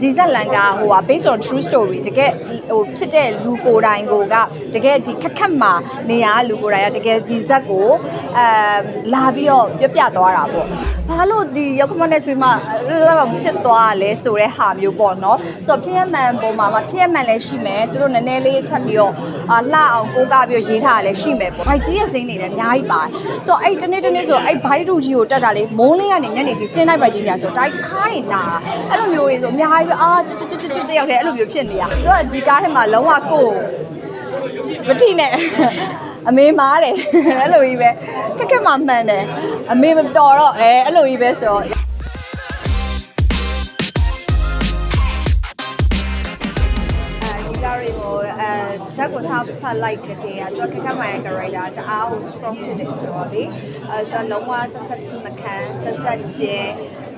ဒီဇက်လန်ကဟိုဟာ based on true story တကယ်ဟိုဖြစ်တဲ့လူကိုယ်တိုင်ကိုကတကယ်ဒီခက်ခက်မှာနေရလူကိုယ်တိုင်ကတကယ်ဒီဇက်ကိုအဲလာပြီးတော့ပြပြသွားတာပေါ့ဘာလို့ဒီရောက်ခမနဲ့ချွေးမလောက်ဖြစ်သွားလဲဆိုတဲ့ဟာမျိုးပေါ့နော်ဆိုတော့ဖြစ်ရမှန်ပုံမှာမှာဖြစ်ရမှန်လည်းရှိမယ်သူတို့နည်းနည်းလေးထပ်ပြီးတော့အာလှအောင်ကိုးကားပြီးတော့ရေးထားတာလည်းရှိမယ်ပေါ့ဘိုက်ကြီးရဲ့စိမ့်နေတယ်အများကြီးပါတယ်ဆိုတော့အဲ့တနေ့တနေ့ဆိုတော့အဲ့ဘိုက်တူကြီးကိုတက်တာလေမိုးလေးကနေညနေထိစင်းလိုက်ဘိုက်ကြီးညာဆိုတော့တိုင်းခါးနေနာအဲ့လိုမျိုးတွေဆိုအများကြီးပဲအာကျွတ်ကျွတ်ကျွတ်ကျွတ်တယောက်တည်းအဲ့လိုမျိုးဖြစ်နေရသူကဒီကားထဲမှာလုံးဝကိုယ်မထိနဲ့အမေမားတယ်အဲ့လိုကြီးပဲခက်ခက်မှမှန်တယ်အမေမတော်တော့အဲအဲ့လိုကြီးပဲဆိုတော့အဲဒီကြတွေကိုအဲဇက်ကိုစားဖတ်လိုက်တဲ့တည်းကသူကခက်ခက်မှန်ရဲ့ character တအားကို strong ဖြစ်တယ်ဆိုတော့လေအဲသူကလုံးဝဆက်ဆက်ထိမခံဆက်ဆက်ကျဲ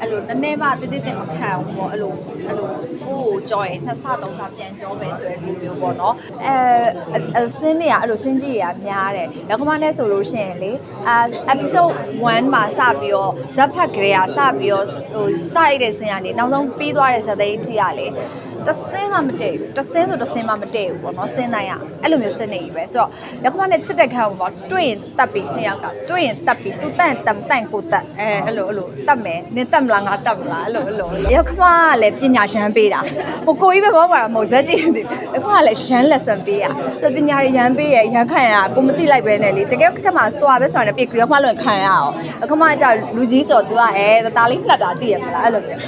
အဲ့လိုနည်းနည်းမှတိတိတိမခံဘူးပေါ့အဲ့လိုအဲ့လိုကိုယ်ကိုကြော်ရင်နှစ်ဆသုံးဆပြန်ကြောမယ်ဆိုတဲ့လူမျိုးပေါ့နော်အဲအစင်းတွေကအဲ့လိုစင်းကြီးတွေကများတယ်ရောက်ကမနဲ့ဆိုလို့ရှိရင်လေအာ episode 1မှာစပြီးတော့ဇက်ဖတ်ကလေးကစပြီးတော့ဟိုစရိုက်တဲ့စင်းကနေနောက်ဆုံးပြီးသွားတဲ့ဇက်သိန်းထိရလေတဆင်းမှမတည့်ဘူးတဆင်းဆိုတဆင်းမှမတည့်ဘူးပေါ့နော်ဆင်းနိုင်ရအဲ့လိုမျိုးဆင်းနေပြီပဲဆိုတော့ရောက်ခမနဲ့ချစ်တဲ့ခံပေါ့တွေ့ရင်တက်ပြီးနှစ်ယောက်ကတွေ့ရင်တက်ပြီးသူတန့်တမ်တန့်ကိုတက်အဲအဲ့လိုအဲ့လိုတက်မယ်နင်တက်မလားငါတက်မလားအဲ့လိုအဲ့လိုရောက်ခမကလည်းပညာရှမ်းပေးတာဟိုကိုကြီးပဲဘောပါတာမဟုတ်ဇက်ကြည့်နေရောက်ခမကလည်းရှမ်းလက်ဆန်ပေးရအဲ့ပညာရရမ်းပေးရရမ်းခံရကိုမသိလိုက်ပဲနဲ့လေတကယ်ခက်ခက်မှစွာပဲစွာနဲ့ပြေကြရောက်ခမလွန်ခံရအောင်ရောက်ခမကကြောက်လူကြီးဆိုသူကအဲတာလေးနှက်တာသိရမလားအဲ့လိုမျိုး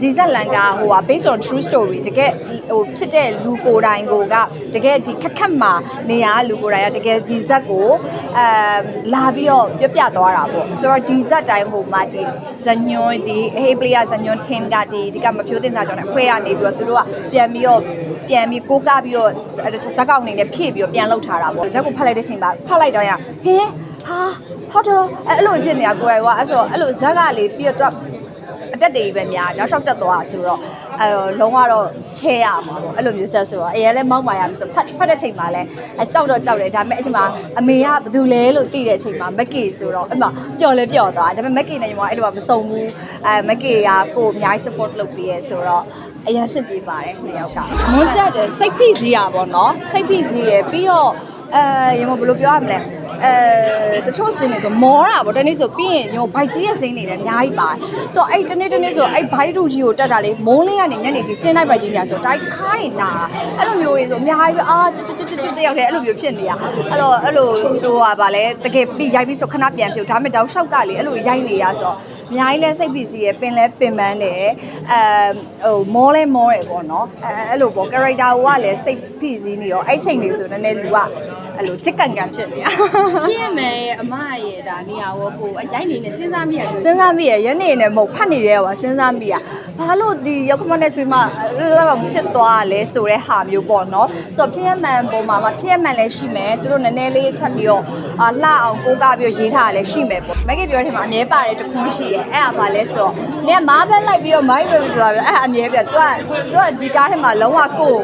ဒီဇက်လန်ကဟိုဟာ based on true story တကယ်ဟိုဖြစ်တဲ့လူကိုယ်တိုင်ကိုကတကယ်ဒီခက်ခက်မှာနေရလူကိုယ်တိုင်ကတကယ်ဒီဇက်ကိုအဲလာပြီးတော့ပြပြသွားတာပေါ့ဆိုတော့ဒီဇက်တိုင်းဟိုမှာဒီဇညွန်ဒီ hey player ဇညွန် team ကဒီဒီကမဖြိုးတင်စားကြောင့်လည်းအဖွဲရနေပြီးတော့သူတို့ကပြန်ပြီးတော့ပြန်ပြီးကိုးကားပြီးတော့ဇက်ကောင်အနေနဲ့ဖြည့်ပြီးတော့ပြန်လောက်ထားတာပေါ့ဇက်ကိုဖတ်လိုက်တဲ့ချိန်မှာဖတ်လိုက်တော့ရဟင်းဟာဟုတ်တော့အဲ့လိုဖြစ်နေတာကိုယ်တိုင်ကအဲ့ဆိုအဲ့လိုဇက်ကလေပြီးတော့သူက အတက်တွေပဲများနောက်လျှောက်တက်သွားဆိုတော့အဲ့တော့လုံးဝတော့ချဲရမှာပေါ့အဲ့လိုမျိုးဆက်ဆိုတော့အရင်လည်းမောက်မာရပြီဆိုဖတ်ဖတ်တဲ့ချိန်မှာလည်းအကြောက်တော့ကြောက်တယ်ဒါပေမဲ့အချိန်မှာအမေကဘာလို့လဲလို့သိတဲ့အချိန်မှာမက်ကီဆိုတော့အဲ့မှာပျော်လဲပျော်သွားဒါပေမဲ့မက်ကီနဲ့ညီမအဲ့လိုမစုံဘူးအဲမက်ကီကကိုအများကြီး support လုပ်ပေးရဲဆိုတော့အရင်စစ်ပေးပါတယ်နှစ်ယောက်ကမွန်းကြတယ်စိတ်ဖိစီးရပါတော့စိတ်ဖိစီးရပြီးတော့အဲရမဘယ်လိုပြောရမလဲအဲတချို့စင်းနေဆိုမောတာပေါ့တနေ့ဆိုပြီးရင်ညိုဘိုက်ကြီးရဲ့စင်းနေတယ်အများကြီးပါတယ်ဆိုတော့အဲ့တနေ့တနေ့ဆိုအဲ့ဘိုက်တူကြီးကိုတက်တာလေမိုးလေးကနေညနေထိစင်းလိုက်ဘိုက်ကြီးညာဆိုတိုင်းခါးနေနာအဲ့လိုမျိုးတွေဆိုအများကြီးပဲအာကျွတ်ကျွတ်ကျွတ်ကျွတ်တယောက်တည်းအဲ့လိုမျိုးဖြစ်နေရအဲ့တော့အဲ့လိုဟိုဟာဗာလဲတကယ်ပြီးရိုက်ပြီးဆိုခဏပြန်ပြုတ်ဒါပေမဲ့တောက်လျှောက်ကလေအဲ့လိုရိုက်နေရဆိုတော့အများကြီးလဲစိတ်ပီစီရယ်ပင်လဲပင်ပန်းတယ်အဲဟိုမောလဲမောရယ်ပေါ့နော်အဲအဲ့လိုပေါ့ character ကလည်းစိတ်ပီစီနေရောအဲ့ချိန်တွေဆိုနည်းနည်းလူကအဲ့လိုချစ်ကန်ကန်ဖြစ်နေတာပြည့်မယ်အမရဲ့ဒါနေရာရောကိုအရိုက်နေနဲ့စဉ်းစားမိရတယ်စဉ်းစားမိရရနေနဲ့မဟုတ်ဖတ်နေတယ်ကွာစဉ်းစားမိရဘာလို့ဒီရောက်ခမနဲ့ချွေးမလောက်ဖြစ်သွားလဲဆိုတဲ့ဟာမျိုးပေါ့နော်ဆိုတော့ဖြစ်ရမှန်ပုံမှာမှာဖြစ်ရမှန်လည်းရှိမယ်သူတို့နည်းနည်းလေးထပ်ပြီးတော့အာလှအောင်ကိုးကားပြီးတော့ရေးထားတာလည်းရှိမယ်ပေါ့မက်ကပြောတဲ့မှာအမြဲပါတယ်တခွန်းရှိရဲ့အဲ့ဒါဘာလဲဆိုတော့နင်ကမားဘက်လိုက်ပြီးတော့မိုင်းပဲပြောတာအဲ့အမြဲပြသူကသူကဒီကားထဲမှာလုံးဝကိုယ်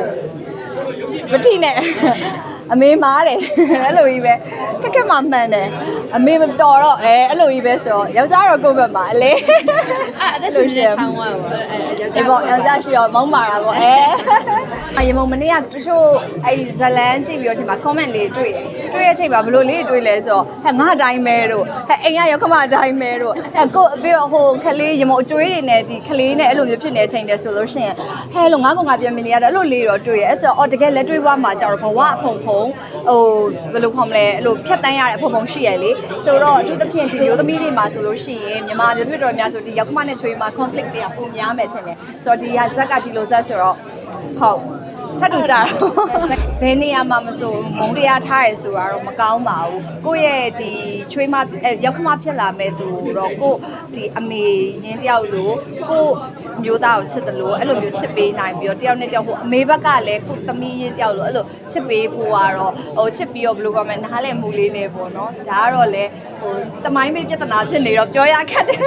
မထိနဲ့ အမေမားတယ်အဲ့လိုကြီးပဲခက်ခက်မှမှန်တယ်အမေမတော်တော့အဲအဲ့လိုကြီးပဲဆိုတော့ယောက်ျားတော့ကိုယ့်ဘက်မှာအလေအဲ့အသက်ရှင်နေတဲ့ဆောင်းဝါပေါ့အဲယောက်ျားဒီပေါ့ယောက်ျားရှိတော့မောင်းမာတာပေါ့အဲအရင်မမနေ့ကတချို့အဲ့ဇလန်းကြည့်ပြီးတော့ဒီမှာ comment လေးတွေ့တယ်တွေ့တဲ့အချိန်မှာဘယ်လိုလေးတွေ့လဲဆိုတော့ဟဲ့ငါအတိုင်းပဲတို့ဟဲ့အိမ်ကရောက်ခမအတိုင်းပဲတို့ဟဲ့ကိုပြီးတော့ဟိုခလေးရမအကျွေးတွေနဲ့ဒီခလေးနဲ့အဲ့လိုမျိုးဖြစ်နေတဲ့အချိန်တည်းဆိုလို့ရှိရင်ဟဲ့လို့ငါကငါပြန်မြင်နေရတယ်အဲ့လိုလေးတော့တွေ့ရအဲ့ဆိုတော့အော်တကယ်လက်တွေ့ဘွားမှာကြတော့ဘဝအဖုံဖုံဟိုဘယ်လိုခေါ်မလဲအဲ့လိုဖြတ်တန်းရတဲ့အဖုံဖုံရှိရလေဆိုတော့အထူးသဖြင့်ဒီမျိုးသမီးတွေမှာဆိုလို့ရှိရင်မြန်မာမျိုးသမီးတော်များဆိုဒီရောက်ခမနဲ့ချွေးမှာ conflict တွေကပုံများမယ်ထင်တယ်ဆိုတော့ဒီဟာဇက်ကဒီလိုဇက်ဆိုတော့ဟုတ်ထပ်တူကြတော့ဘယ်နေရာမှာမဆိုမုံတရားထားရဆိုတာတော့မကောင်းပါဘူးကိုယ့်ရဲ့ဒီချွေးမအဲရောက်ခမဖြစ်လာမဲ့သူတော့ကိုယ့်ဒီအမေရင်းတယောက်လိုကိုယ့် မျိုးသားကိုချစ်တယ်လို့အဲ့လိုမျိုးချစ်ပေးနိုင်ပြီးတော့တယောက်နဲ့တယောက်ဟိုအမေဘက်ကလည်းကိုယ့်သမီးရင်းတယောက်လိုအဲ့လိုချစ်ပေးဖို့ကတော့ဟိုချစ်ပြီးတော့ဘယ်လိုကောမနားလည်မှုလေးနေပေါ့နော်ဒါကတော့လေဟိုတမိုင်းမေးပြဿနာဖြစ်နေတော့ပြောရခက်တယ်